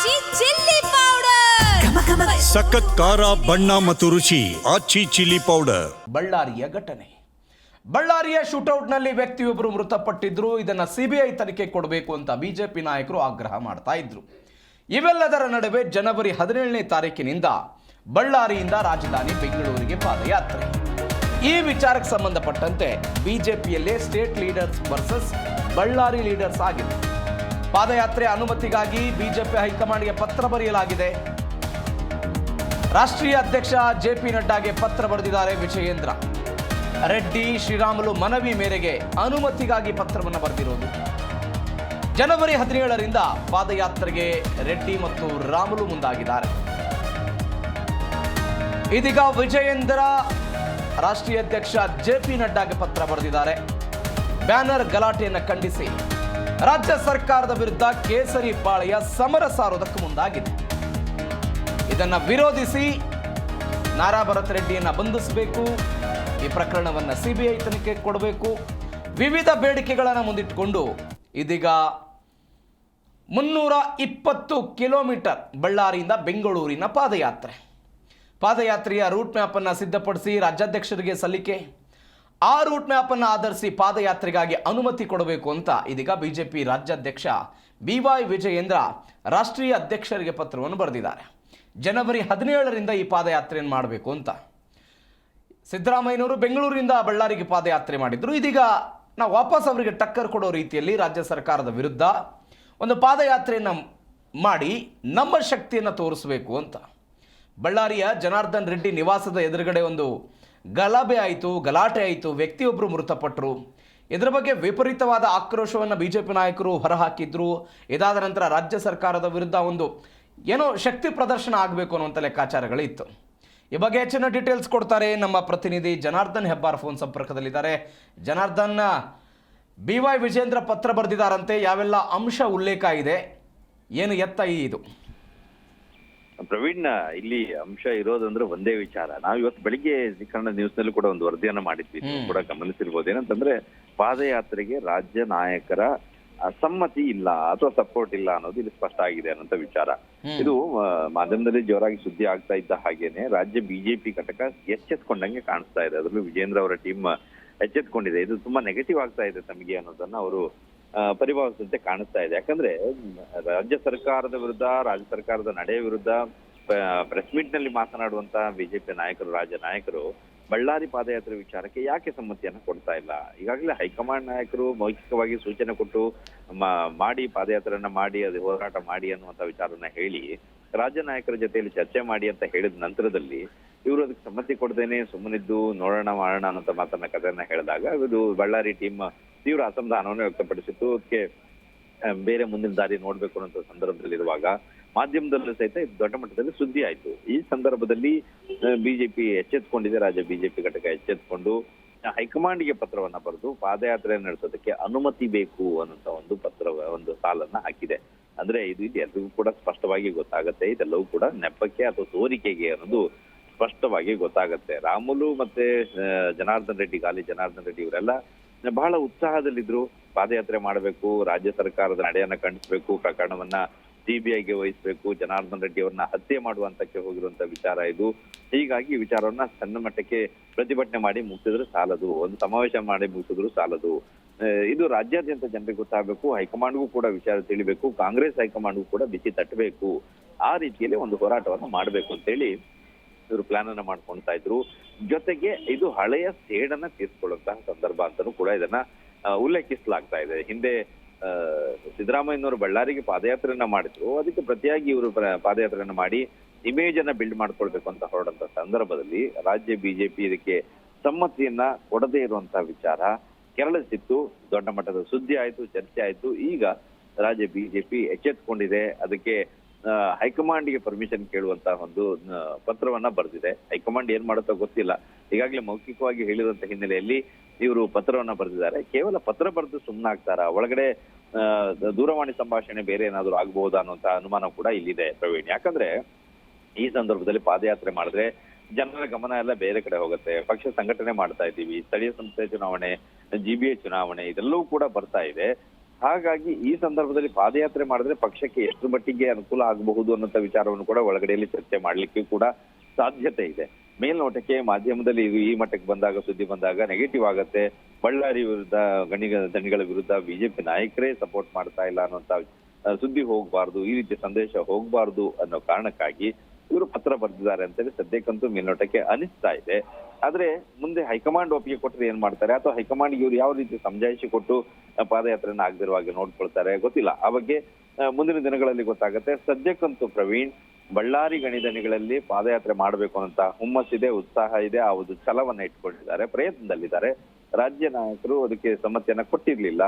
ಆಚಿ chilli powder ಸಖತ್ ಖಾರ ಬಣ್ಣ ಮತ್ತು ರುಚಿ ಆಚಿ ಚಿಲ್ಲಿ ಪೌಡರ್ ಬಳ್ಳಾರಿಯ ಘಟನೆ. ಬಳ್ಳಾರಿಯ ಶೂಟೌಟ್ನಲ್ಲಿ ವ್ಯಕ್ತಿಯೊಬ್ಬರು ಮೃತಪಟ್ಟಿದ್ರು ಇದನ್ನ ಸಿಬಿಐ ತನಿಖೆ ಕೊಡಬೇಕು ಅಂತ ಬಿಜೆಪಿ ನಾಯಕರು ಆಗ್ರಹ ಮಾಡ್ತಾ ಇದ್ರು. ಇವೆಲ್ಲದರ ನಡುವೆ ಜನವರಿ ಹದಿನೇಳನೇ ತಾರೀಕಿನಿಂದ ಬಳ್ಳಾರಿಯಿಂದ ರಾಜಧಾನಿ ಬೆಂಗಳೂರಿಗೆ ಪಾದಯಾತ್ರೆ. ಈ ವಿಚಾರಕ್ಕೆ ಸಂಬಂಧಪಟ್ಟಂತೆ ಬಿಜೆಪಿಯಲ್ಲೇ state leaders versus Bellary leaders ಆಗಿದೆ ಪಾದಯಾತ್ರೆ ಅನುಮತಿಗಾಗಿ ಬಿಜೆಪಿ ಹೈಕಮಾಂಡ್ಗೆ ಪತ್ರ ಬರೆಯಲಾಗಿದೆ. ರಾಷ್ಟ್ರೀಯ ಅಧ್ಯಕ್ಷ ಜೆ ಪಿ ನಡ್ಡಾಗೆ ಪತ್ರ ಬರೆದಿದ್ದಾರೆ ವಿಜಯೇಂದ್ರ. ರೆಡ್ಡಿ, ಶ್ರೀರಾಮುಲು ಮನವಿ ಮೇರೆಗೆ ಅನುಮತಿಗಾಗಿ ಪತ್ರವನ್ನು ಬರೆದಿರೋದು. ಜನವರಿ ಹದಿನೇಳರಿಂದ ಪಾದಯಾತ್ರೆಗೆ ರೆಡ್ಡಿ ಮತ್ತು ರಾಮುಲು ಮುಂದಾಗಿದ್ದಾರೆ. ಇದೀಗ ವಿಜಯೇಂದ್ರ ರಾಷ್ಟ್ರೀಯ ಅಧ್ಯಕ್ಷ ಜೆ ಪಿ ನಡ್ಡಾಗೆ ಪತ್ರ ಬರೆದಿದ್ದಾರೆ. ಬ್ಯಾನರ್ ಗಲಾಟೆಯನ್ನು ಖಂಡಿಸಿ. ರಾಜ್ಯ ಸರ್ಕಾರದ ವಿರುದ್ಧ ಕೇಸರಿ ಪಾಳೆಯ ಸಮರ ಸಾರೋದಕ್ಕೆ ಮುಂದಾಗಿದೆ. ಇದನ್ನು ವಿರೋಧಿಸಿ ನಾರಾ ಭರತ್ ರೆಡ್ಡಿಯನ್ನು ಬಂಧಿಸಬೇಕು. ಈ ಪ್ರಕರಣವನ್ನು ಸಿಬಿಐ ತನಿಖೆ ಕೊಡಬೇಕು. ವಿವಿಧ ಬೇಡಿಕೆಗಳನ್ನು ಮುಂದಿಟ್ಟುಕೊಂಡು ಇದೀಗ ಮುನ್ನೂರ ಇಪ್ಪತ್ತು ಕಿಲೋಮೀಟರ್ ಬಳ್ಳಾರಿಯಿಂದ ಬೆಂಗಳೂರಿನ ಪಾದಯಾತ್ರೆ. ಪಾದಯಾತ್ರೆಯ ರೂಟ್ ಮ್ಯಾಪನ್ನು ಸಿದ್ಧಪಡಿಸಿ ರಾಜ್ಯಾಧ್ಯಕ್ಷರಿಗೆ ಸಲ್ಲಿಕೆ. ಆ ರೂಟ್ ಮ್ಯಾಪನ್ನು ಆಧರಿಸಿ ಪಾದಯಾತ್ರೆಗಾಗಿ ಅನುಮತಿ ಕೊಡಬೇಕು ಅಂತ ಇದೀಗ ಬಿಜೆಪಿ ರಾಜ್ಯಾಧ್ಯಕ್ಷ ಬಿ ವೈ ವಿಜಯೇಂದ್ರ ರಾಷ್ಟ್ರೀಯ ಅಧ್ಯಕ್ಷರಿಗೆ ಪತ್ರವನ್ನು ಬರೆದಿದ್ದಾರೆ. ಜನವರಿ ಹದಿನೇಳರಿಂದ ಈ ಪಾದಯಾತ್ರೆಯನ್ನು ಮಾಡಬೇಕು ಅಂತ. ಸಿದ್ದರಾಮಯ್ಯನವರು ಬೆಂಗಳೂರಿನಿಂದ ಬಳ್ಳಾರಿಗೆ ಪಾದಯಾತ್ರೆ ಮಾಡಿದ್ರು. ಇದೀಗ ನಾವು ವಾಪಸ್ ಅವರಿಗೆ ಟಕ್ಕರ್ ಕೊಡೋ ರೀತಿಯಲ್ಲಿ ರಾಜ್ಯ ಸರ್ಕಾರದ ವಿರುದ್ಧ ಒಂದು ಪಾದಯಾತ್ರೆಯನ್ನು ಮಾಡಿ ನಮ್ಮ ಶಕ್ತಿಯನ್ನು ತೋರಿಸಬೇಕು ಅಂತ. ಬಳ್ಳಾರಿಯ ಜನಾರ್ದನ್ ರೆಡ್ಡಿ ನಿವಾಸದ ಎದುರುಗಡೆ ಒಂದು ಗಲಭೆ ಆಯಿತು, ಗಲಾಟೆ ಆಯಿತು ವ್ಯಕ್ತಿಯೊಬ್ಬರು ಮೃತಪಟ್ಟರು ಇದರ ಬಗ್ಗೆ ವಿಪರೀತವಾದ ಆಕ್ರೋಶವನ್ನು ಬಿ ಜೆ ಪಿ ನಾಯಕರು ಹೊರಹಾಕಿದ್ರು. ಇದಾದ ನಂತರ ರಾಜ್ಯ ಸರ್ಕಾರದ ವಿರುದ್ಧ ಒಂದು ಏನೋ ಶಕ್ತಿ ಪ್ರದರ್ಶನ ಆಗಬೇಕು ಅನ್ನುವಂಥ ಲೆಕ್ಕಾಚಾರಗಳಿತ್ತು. ಈ ಬಗ್ಗೆ ಹೆಚ್ಚಿನ ಡೀಟೇಲ್ಸ್ ಕೊಡ್ತಾರೆ ನಮ್ಮ ಪ್ರತಿನಿಧಿ ಜನಾರ್ದನ್ ಹೆಬ್ಬಾರ್ ಫೋನ್ ಸಂಪರ್ಕದಲ್ಲಿದ್ದಾರೆ. ಜನಾರ್ದನ್, ಬಿ ವೈ ವಿಜೇಂದ್ರ ಪತ್ರ ಬರೆದಿದ್ದಾರಂತೆ ಯಾವೆಲ್ಲ ಅಂಶ ಉಲ್ಲೇಖ ಇದೆ? ಏನು ಎತ್ತ ಈ ಇದು? ಪ್ರವೀಣ್ ಇಲ್ಲಿ ಅಂಶ ಇರೋದಂದ್ರೆ ಒಂದೇ ವಿಚಾರ. ನಾವು ಇವತ್ತು ಬೆಳಿಗ್ಗೆ ಕನ್ನಡ ನ್ಯೂಸ್ನಲ್ಲಿ ಕೂಡ ಒಂದು ವರದಿಯನ್ನ ಮಾಡಿದ್ವಿ. ನೀವು ಕೂಡ ಗಮನಿಸಿರ್ಬೋದು. ಏನಂತಂದ್ರೆ ಪಾದಯಾತ್ರೆಗೆ ರಾಜ್ಯ ನಾಯಕರ ಅಸಮ್ಮತಿ ಇಲ್ಲ ಅಥವಾ ಸಪೋರ್ಟ್ ಇಲ್ಲ ಅನ್ನೋದು ಇಲ್ಲಿ ಸ್ಪಷ್ಟ ಆಗಿದೆ ಅನ್ನೋಂಥ ವಿಚಾರ. ಇದು ಮಾಧ್ಯಮದಲ್ಲಿ ಜೋರಾಗಿ ಸುದ್ದಿ ಆಗ್ತಾ ಇದ್ದ ಹಾಗೇನೆ ರಾಜ್ಯ ಬಿಜೆಪಿ ಘಟಕ ಎಚ್ಚೆತ್ಕೊಂಡಂಗೆ ಕಾಣಿಸ್ತಾ ಇದೆ. ಅದರಲ್ಲೂ ವಿಜೇಂದ್ರ ಅವರ ಟೀಮ್ ಎಚ್ಚೆತ್ಕೊಂಡಿದೆ. ಇದು ತುಂಬಾ ನೆಗೆಟಿವ್ ಆಗ್ತಾ ಇದೆ ತಮಗೆ ಅನ್ನೋದನ್ನ ಅವರು ಪರಿಭಾವಿಸಿದಂತೆ ಕಾಣಿಸ್ತಾ ಇದೆ. ಯಾಕಂದ್ರೆ ರಾಜ್ಯ ಸರ್ಕಾರದ ವಿರುದ್ಧ, ರಾಜ್ಯ ಸರ್ಕಾರದ ನಡೆ ವಿರುದ್ಧ ಪ್ರೆಸ್ ಮೀಟ್ನಲ್ಲಿ ಮಾತನಾಡುವಂತ ಬಿಜೆಪಿ ನಾಯಕರು, ರಾಜ್ಯ ನಾಯಕರು ಬಳ್ಳಾರಿ ಪಾದಯಾತ್ರೆ ವಿಚಾರಕ್ಕೆ ಯಾಕೆ ಸಮ್ಮತಿಯನ್ನ ಕೊಡ್ತಾ ಇಲ್ಲ? ಈಗಾಗಲೇ ಹೈಕಮಾಂಡ್ ನಾಯಕರು ಮೌಖಿಕವಾಗಿ ಸೂಚನೆ ಕೊಟ್ಟು ಮಾಡಿ, ಪಾದಯಾತ್ರೆಯನ್ನ ಮಾಡಿ, ಅದು ಹೋರಾಟ ಮಾಡಿ ಅನ್ನುವಂತ ವಿಚಾರನ ಹೇಳಿ, ರಾಜ್ಯ ನಾಯಕರ ಜೊತೆಯಲ್ಲಿ ಚರ್ಚೆ ಮಾಡಿ ಅಂತ ಹೇಳಿದ ನಂತರದಲ್ಲಿ ಇವರು ಅದಕ್ಕೆ ಸಮ್ಮತಿ ಕೊಡ್ದೇನೆ ಸುಮ್ಮನಿದ್ದು ನೋಡೋಣ, ಮಾಡೋಣ ಅನ್ನೋ ಮಾತನ್ನ ಕಥೆಯನ್ನ ಹೇಳಿದಾಗ ಇದು ಬಳ್ಳಾರಿ ಟೀಮ್ ತೀವ್ರ ಅಸಮಾಧಾನವನ್ನು ವ್ಯಕ್ತಪಡಿಸಿತ್ತು. ಅದಕ್ಕೆ ಬೇರೆ ಮುಂದಿನ ದಾರಿ ನೋಡ್ಬೇಕು ಅನ್ನೋ ಸಂದರ್ಭದಲ್ಲಿ ಇರುವಾಗ ಮಾಧ್ಯಮದಲ್ಲೂ ಸಹಿತ ದೊಡ್ಡ ಮಟ್ಟದಲ್ಲಿ ಸುದ್ದಿ ಆಯ್ತು. ಈ ಸಂದರ್ಭದಲ್ಲಿ ಬಿಜೆಪಿ ಎಚ್ಚೆತ್ಕೊಂಡಿದೆ, ರಾಜ್ಯ ಬಿಜೆಪಿ ಘಟಕ ಎಚ್ಚೆತ್ಕೊಂಡು ಹೈಕಮಾಂಡ್ ಹೈಕಮಾಂಡ್ಗೆ ಪತ್ರವನ್ನ ಬರೆದು ಪಾದಯಾತ್ರೆ ನಡೆಸೋದಕ್ಕೆ ಅನುಮತಿ ಬೇಕು ಅನ್ನೋಂತ ಒಂದು ಪತ್ರ ಒಂದು ಸಾಲನ್ನ ಹಾಕಿದೆ. ಅಂದ್ರೆ ಇದು ಇದು ಎಲ್ರಿಗೂ ಕೂಡ ಸ್ಪಷ್ಟವಾಗಿ ಗೊತ್ತಾಗುತ್ತೆ. ಇದೆಲ್ಲವೂ ಕೂಡ ನೆಪಕ್ಕೆ ಅಥವಾ ತೋರಿಕೆಗೆ ಅನ್ನೋದು ಸ್ಪಷ್ಟವಾಗಿ ಗೊತ್ತಾಗತ್ತೆ. ರಾಮುಲು ಮತ್ತೆ ಜನಾರ್ದನ್ ರೆಡ್ಡಿ, ಗಾಲಿ ಜನಾರ್ದನ್ ರೆಡ್ಡಿ ಇವರೆಲ್ಲ ಬಹಳ ಉತ್ಸಾಹದಲ್ಲಿದ್ರು ಪಾದಯಾತ್ರೆ ಮಾಡಬೇಕು, ರಾಜ್ಯ ಸರ್ಕಾರದ ನಡೆಯನ್ನ ಖಂಡಿಸಬೇಕು, ಪ್ರಕರಣವನ್ನ ಸಿಬಿಐಗೆ ವಹಿಸಬೇಕು, ಜನಾರ್ದನ್ ರೆಡ್ಡಿ ಅವರನ್ನ ಹತ್ಯೆ ಮಾಡುವಂತಕ್ಕೆ ಹೋಗಿರುವಂತ ವಿಚಾರ ಇದು. ಹೀಗಾಗಿ ವಿಚಾರವನ್ನ ಸಣ್ಣ ಮಟ್ಟಕ್ಕೆ ಪ್ರತಿಭಟನೆ ಮಾಡಿ ಮುಗಿಸಿದ್ರೆ ಸಾಲದು. ಒಂದು ಸಮಾವೇಶ ಮಾಡಿ ಮುಗಿಸಿದ್ರು ಸಾಲದು. ಇದು ರಾಜ್ಯಾದ್ಯಂತ ಜನರಿಗೆ ಗೊತ್ತಾಗಬೇಕು, ಹೈಕಮಾಂಡ್ಗೂ ಕೂಡ ವಿಚಾರ ತಿಳಿಬೇಕು, ಕಾಂಗ್ರೆಸ್ ಹೈಕಮಾಂಡ್ಗೂ ಕೂಡ ಬಿಸಿ ತಟ್ಟಬೇಕು. ಆ ರೀತಿಯಲ್ಲಿ ಒಂದು ಹೋರಾಟವನ್ನು ಮಾಡಬೇಕು ಅಂತೇಳಿ ಇವರು ಪ್ಲಾನ್ ಅನ್ನ ಮಾಡ್ಕೊಳ್ತಾ ಇದ್ರು. ಜೊತೆಗೆ ಇದು ಹಳೆಯ ಸೇಡನ್ನ ತೀರ್ಸ್ಕೊಳ್ಳುವಂತಹ ಸಂದರ್ಭ ಅಂತಾನೂ ಕೂಡ ಇದನ್ನ ಉಲ್ಲೇಖಿಸಲಾಗ್ತಾ ಇದೆ. ಹಿಂದೆ ಸಿದ್ದರಾಮಯ್ಯನವರು ಬಳ್ಳಾರಿಗೆ ಪಾದಯಾತ್ರೆಯನ್ನ ಮಾಡಿದ್ರು. ಅದಕ್ಕೆ ಪ್ರತಿಯಾಗಿ ಇವರು ಪಾದಯಾತ್ರೆಯನ್ನ ಮಾಡಿ ಇಮೇಜ್ ಅನ್ನ ಬಿಲ್ಡ್ ಮಾಡ್ಕೊಳ್ಬೇಕು ಅಂತ ಹೊರಡಂತ ಸಂದರ್ಭದಲ್ಲಿ ರಾಜ್ಯ ಬಿಜೆಪಿ ಇದಕ್ಕೆ ಸಮ್ಮತಿಯನ್ನ ಕೊಡದೇ ಇರುವಂತಹ ವಿಚಾರ ಕೆರಳಿಸಿತ್ತು. ದೊಡ್ಡ ಮಟ್ಟದ ಸುದ್ದಿ ಆಯಿತು, ಚರ್ಚೆ ಆಯಿತು. ಈಗ ರಾಜ್ಯ ಬಿಜೆಪಿ ಎಚ್ಚೆತ್ಕೊಂಡಿದೆ. ಅದಕ್ಕೆ ಹೈಕಮಾಂಡ್ಗೆ ಪರ್ಮಿಷನ್ ಕೇಳುವಂತ ಒಂದು ಪತ್ರವನ್ನ ಬರೆದಿದೆ. ಹೈಕಮಾಂಡ್ ಏನ್ ಮಾಡುತ್ತೋ ಗೊತ್ತಿಲ್ಲ. ಈಗಾಗಲೇ ಮೌಖಿಕವಾಗಿ ಹೇಳಿದಂತ ಹಿನ್ನೆಲೆಯಲ್ಲಿ ಇವರು ಪತ್ರವನ್ನ ಬರೆದಿದ್ದಾರೆ. ಕೇವಲ ಪತ್ರ ಬರೆದು ಸುಮ್ಮನಾಗ್ತಾರ ಒಳಗಡೆ ದೂರವಾಣಿ ಸಂಭಾಷಣೆ ಬೇರೆ ಏನಾದ್ರು ಆಗಬಹುದಾ ಅನ್ನುವಂತ ಅನುಮಾನ ಕೂಡ ಇಲ್ಲಿದೆ ಪ್ರವೀಣ್. ಯಾಕಂದ್ರೆ ಈ ಸಂದರ್ಭದಲ್ಲಿ ಪಾದಯಾತ್ರೆ ಮಾಡಿದ್ರೆ ಜನರ ಗಮನ ಎಲ್ಲ ಬೇರೆ ಕಡೆ ಹೋಗುತ್ತೆ. ಪಕ್ಷ ಸಂಘಟನೆ ಮಾಡ್ತಾ ಇದ್ದೀವಿ. ಸ್ಥಳೀಯ ಸಂಸ್ಥೆ ಚುನಾವಣೆ ಜಿಬಿಎ ಚುನಾವಣೆ, ಇದೆಲ್ಲವೂ ಕೂಡ ಬರ್ತಾ ಇದೆ. ಹಾಗಾಗಿ ಈ ಸಂದರ್ಭದಲ್ಲಿ ಪಾದಯಾತ್ರೆ ಮಾಡಿದ್ರೆ ಪಕ್ಷಕ್ಕೆ ಎಷ್ಟು ಮಟ್ಟಿಗೆ ಅನುಕೂಲ ಆಗಬಹುದು ಅನ್ನೋಂಥ ವಿಚಾರವನ್ನು ಕೂಡ ಒಳಗಡೆಯಲ್ಲಿ ಚರ್ಚೆ ಮಾಡಲಿಕ್ಕೆ ಕೂಡ ಸಾಧ್ಯತೆ ಇದೆ. ಮೇಲ್ನೋಟಕ್ಕೆ ಮಾಧ್ಯಮದಲ್ಲಿ ಇದು ಈ ಮಟ್ಟಕ್ಕೆ ಬಂದಾಗ, ಸುದ್ದಿ ಬಂದಾಗ ನೆಗೆಟಿವ್ ಆಗತ್ತೆ. ಬಳ್ಳಾರಿ ವಿರುದ್ಧ, ಗಣಿಗ ದಣಿಗಳ ವಿರುದ್ಧ ಬಿಜೆಪಿ ನಾಯಕರೇ ಸಪೋರ್ಟ್ ಮಾಡ್ತಾ ಇಲ್ಲ ಅನ್ನುವಂತ ಸುದ್ದಿ ಹೋಗಬಾರ್ದು, ಈ ರೀತಿ ಸಂದೇಶ ಹೋಗಬಾರ್ದು ಅನ್ನೋ ಕಾರಣಕ್ಕಾಗಿ ಇವರು ಪತ್ರ ಬರೆದಿದ್ದಾರೆ ಅಂತೇಳಿ ಸದ್ಯಕ್ಕಂತೂ ಮೇಲ್ನೋಟಕ್ಕೆ ಅನಿಸ್ತಾ ಇದೆ. ಆದ್ರೆ ಮುಂದೆ ಹೈಕಮಾಂಡ್ ಒಪ್ಪಿಗೆ ಕೊಟ್ಟರೆ ಏನ್ ಮಾಡ್ತಾರೆ? ಅಥವಾ ಹೈಕಮಾಂಡ್ ಇವ್ರು ಯಾವ ರೀತಿ ಸಮಜಾಯಿಷಿ ಕೊಟ್ಟು ಪಾದಯಾತ್ರೆಯನ್ನು ಆಗದಿರುವ ಹಾಗೆ ನೋಡ್ಕೊಳ್ತಾರೆ? ಗೊತ್ತಿಲ್ಲ. ಆ ಬಗ್ಗೆ ಮುಂದಿನ ದಿನಗಳಲ್ಲಿ ಗೊತ್ತಾಗುತ್ತೆ. ಸದ್ಯಕ್ಕಂತೂ ಪ್ರವೀಣ್, ಬಳ್ಳಾರಿ ಗಣಿದನಿಗಳಲ್ಲಿ ಪಾದಯಾತ್ರೆ ಮಾಡಬೇಕು ಅಂತ ಹುಮ್ಮಸ್ಸಿದೆ ಉತ್ಸಾಹ ಇದೆ, ಆ ಒಂದು ಛಲವನ್ನ ಇಟ್ಕೊಂಡಿದ್ದಾರೆ, ಪ್ರಯತ್ನದಲ್ಲಿದ್ದಾರೆ. ರಾಜ್ಯ ನಾಯಕರು ಅದಕ್ಕೆ ಸಮ್ಮತಿಯನ್ನ ಕೊಟ್ಟಿರ್ಲಿಲ್ಲ.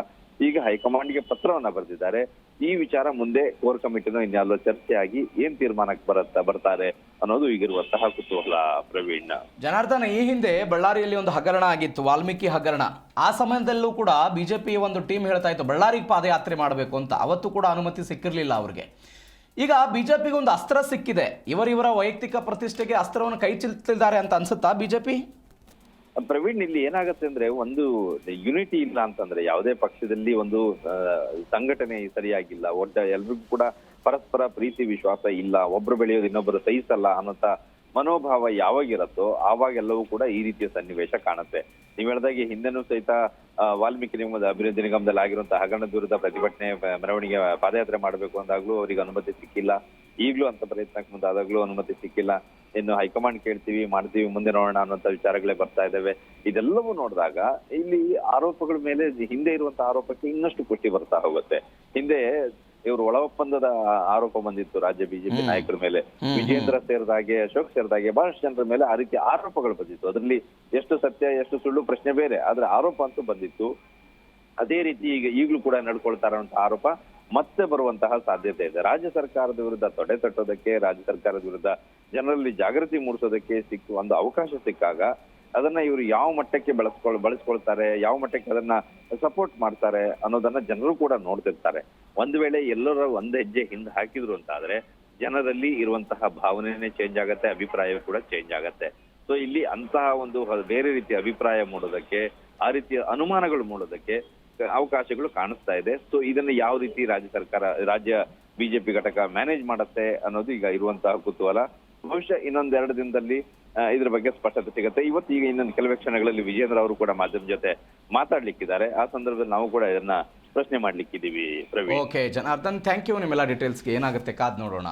ಈಗ ಹೈಕಮಾಂಡ್ಗೆ ಪತ್ರವನ್ನ ಬರೆದಿದ್ದಾರೆ. ಈ ವಿಚಾರ ಮುಂದೆ ಕೋರ್ ಕಮಿಟಿನ ಇನ್ಯಾಲೋ ಚರ್ಚೆಯಾಗಿ ಏನ್ ತೀರ್ಮಾನಕ್ಕೆ ಬರುತ್ತಾ, ಬರ್ತಾರೆ ಅನ್ನೋದು ಈಗಿರುವಂತಹ ಕುತೂಹಲ ಪ್ರವೀಣ್. ಜನಾರ್ದನ, ಈ ಹಿಂದೆ ಬಳ್ಳಾರಿಯಲ್ಲಿ ಒಂದು ಹಗರಣ ಆಗಿತ್ತು, ವಾಲ್ಮೀಕಿ ಹಗರಣ. ಆ ಸಮಯದಲ್ಲೂ ಕೂಡ ಬಿಜೆಪಿ ಒಂದು ಟೀಮ್ ಹೇಳ್ತಾ ಇತ್ತು, ಬಳ್ಳಾರಿಗೆ ಪಾದಯಾತ್ರೆ ಮಾಡಬೇಕು ಅಂತ. ಅವತ್ತು ಕೂಡ ಅನುಮತಿ ಸಿಕ್ಕಿರಲಿಲ್ಲ ಅವ್ರಿಗೆ. ಈಗ ಬಿಜೆಪಿಗೆ ಒಂದು ಅಸ್ತ್ರ ಸಿಕ್ಕಿದೆ. ಇವರಿವರ ವೈಯಕ್ತಿಕ ಪ್ರತಿಷ್ಠೆಗೆ ಅಸ್ತ್ರವನ್ನು ಕೈ ಚೆಲ್ತಿದ್ದಾರೆ ಅಂತ ಅನ್ಸುತ್ತಾ ಬಿಜೆಪಿ? ಪ್ರವೀಣ್, ಇಲ್ಲಿ ಏನಾಗತ್ತೆ ಅಂದ್ರೆ ಒಂದು ಯುನಿಟಿ ಇಲ್ಲ ಅಂತಂದ್ರೆ ಯಾವುದೇ ಪಕ್ಷದಲ್ಲಿ ಒಂದು ಸಂಘಟನೆ ಸರಿಯಾಗಿಲ್ಲ. ಒಟ್ಟ ಎಲ್ರಿಗೂ ಕೂಡ ಪರಸ್ಪರ ಪ್ರೀತಿ, ವಿಶ್ವಾಸ ಇಲ್ಲ. ಒಬ್ರು ಬೆಳೆಯೋದು ಇನ್ನೊಬ್ಬರು ಸಹಿಸಲ್ಲ ಅನ್ನೋಂತ ಮನೋಭಾವ ಯಾವಾಗಿರತ್ತೋ ಆವಾಗೆಲ್ಲವೂ ಕೂಡ ಈ ರೀತಿಯ ಸನ್ನಿವೇಶ ಕಾಣುತ್ತೆ. ನೀವು ಹೇಳ್ದಾಗೆ ಹಿಂದೆನೂ ಸಹಿತ ವಾಲ್ಮೀಕಿ ನಿಗಮದ ಅಭಿವೃದ್ಧಿ ನಿಗಮದಲ್ಲಿ ಆಗಿರುವಂತಹ ಹಗರಣ ವಿರುದ್ಧ ಪ್ರತಿಭಟನೆ ಮೆರವಣಿಗೆ ಪಾದಯಾತ್ರೆ ಮಾಡಬೇಕು ಅಂದಾಗ್ಲೂ ಅವರಿಗೆ ಅನುಮತಿ ಸಿಕ್ಕಿಲ್ಲ. ಈಗಲೂ ಅಂತ ಪ್ರಯತ್ನಕ್ಕೆ ಮುಂದಾದಾಗ್ಲೂ ಅನುಮತಿ ಸಿಕ್ಕಿಲ್ಲ. ಇನ್ನು ಹೈಕಮಾಂಡ್ ಕೇಳ್ತೀವಿ, ಮಾಡ್ತೀವಿ, ಮುಂದೆ ನೋಡೋಣ ಅನ್ನೋಂಥ ವಿಚಾರಗಳೇ ಬರ್ತಾ ಇದ್ದಾವೆ ಇದೆಲ್ಲವೂ ನೋಡಿದಾಗ ಇಲ್ಲಿ ಆರೋಪಗಳ ಮೇಲೆ ಹಿಂದೆ ಇರುವಂತಹ ಆರೋಪಕ್ಕೆ ಇನ್ನಷ್ಟು ಪುಷ್ಟಿ ಬರ್ತಾ ಹೋಗುತ್ತೆ. ಒಪ್ಪಂದದ ಆರೋಪ ಬಂದಿತ್ತು ರಾಜ್ಯ ಬಿಜೆಪಿ ನಾಯಕರ ಮೇಲೆ. ವಿಜೇಂದ್ರ ಸೇರಿದಾಗೆ ಅಶೋಕ್ ಸೇರಿದಾಗೆ ಬಹಳಷ್ಟು ಜನರ ಮೇಲೆ ಆ ರೀತಿ ಆರೋಪಗಳು ಬಂದಿತ್ತು. ಅದರಲ್ಲಿ ಎಷ್ಟು ಸತ್ಯ ಎಷ್ಟು ಸುಳ್ಳು ಪ್ರಶ್ನೆ ಬೇರೆ. ಆದ್ರೆ ಆರೋಪ ಅಂತೂ ಬಂದಿತ್ತು. ಅದೇ ರೀತಿ ಈಗ ಈಗಲೂ ಕೂಡ ನಡ್ಕೊಳ್ತಾ ಅಂತ ಆರೋಪ ಮತ್ತೆ ಬರುವಂತಹ ಸಾಧ್ಯತೆ ಇದೆ. ರಾಜ್ಯ ಸರ್ಕಾರದ ವಿರುದ್ಧ ತೊಡೆ ತಟ್ಟೋದಕ್ಕೆ ರಾಜ್ಯ ಸರ್ಕಾರದ ವಿರುದ್ಧ ಜನರಲ್ಲಿ ಜಾಗೃತಿ ಮೂಡಿಸೋದಕ್ಕೆ ಸಿಕ್ಕ ಒಂದು ಅವಕಾಶ ಸಿಕ್ಕಾಗ ಅದನ್ನ ಇವರು ಯಾವ ಮಟ್ಟಕ್ಕೆ ಬಳಸ್ಕೊಳ್, ಬಳಸ್ಕೊಳ್ತಾರೆ, ಯಾವ ಮಟ್ಟಕ್ಕೆ ಅದನ್ನ ಸಪೋರ್ಟ್ ಮಾಡ್ತಾರೆ ಅನ್ನೋದನ್ನ ಜನರು ಕೂಡ ನೋಡ್ತಿರ್ತಾರೆ. ಒಂದ್ ವೇಳೆ ಎಲ್ಲರ ಒಂದ್ ಹೆಜ್ಜೆ ಹಿಂದೆ ಹಾಕಿದ್ರು ಅಂತ ಆದ್ರೆ ಜನರಲ್ಲಿ ಇರುವಂತಹ ಭಾವನೆನೇ ಚೇಂಜ್ ಆಗತ್ತೆ ಅಭಿಪ್ರಾಯ ಕೂಡ ಚೇಂಜ್ ಆಗತ್ತೆ. ಸೊ ಇಲ್ಲಿ ಅಂತಹ ಒಂದು ಬೇರೆ ರೀತಿಯ ಅಭಿಪ್ರಾಯ ಮೂಡೋದಕ್ಕೆ, ಆ ರೀತಿಯ ಅನುಮಾನಗಳು ಮೂಡೋದಕ್ಕೆ ಅವಕಾಶಗಳು ಕಾಣಿಸ್ತಾ ಇದೆ. ಸೊ ಇದನ್ನ ಯಾವ ರೀತಿ ರಾಜ್ಯ ಸರ್ಕಾರ, ರಾಜ್ಯ ಬಿಜೆಪಿ ಘಟಕ ಮ್ಯಾನೇಜ್ ಮಾಡುತ್ತೆ ಅನ್ನೋದು ಈಗ ಇರುವಂತಹ ಕುತೂಹಲ. ಬಹುಶಃ ಇನ್ನೊಂದೆರಡು ದಿನದಲ್ಲಿ ಇದ್ರ ಬಗ್ಗೆ ಸ್ಪಷ್ಟತೆ ಸಿಗುತ್ತೆ. ಇವತ್ತು ಈಗ ಇನ್ನೊಂದು ಕೆಲವೇ ಕ್ಷಣಗಳಲ್ಲಿ ವಿಜೇಂದ್ರ ಅವರು ಕೂಡ ಮಾಧ್ಯಮ ಜೊತೆ ಮಾತಾಡ್ಲಿಕ್ಕಿದ್ದಾರೆ. ಆ ಸಂದರ್ಭದಲ್ಲಿ ನಾವು ಕೂಡ ಇದನ್ನ ಪ್ರಶ್ನೆ ಮಾಡ್ಲಿಕ್ಕಿದ್ದೀವಿ Praveen. Okay Janardhan thank you ನಿಮ್ಮೆಲ್ಲ ಡೀಟೇಲ್ಸ್ಗೆ ಏನಾಗುತ್ತೆ ಕಾದ್ ನೋಡೋಣ.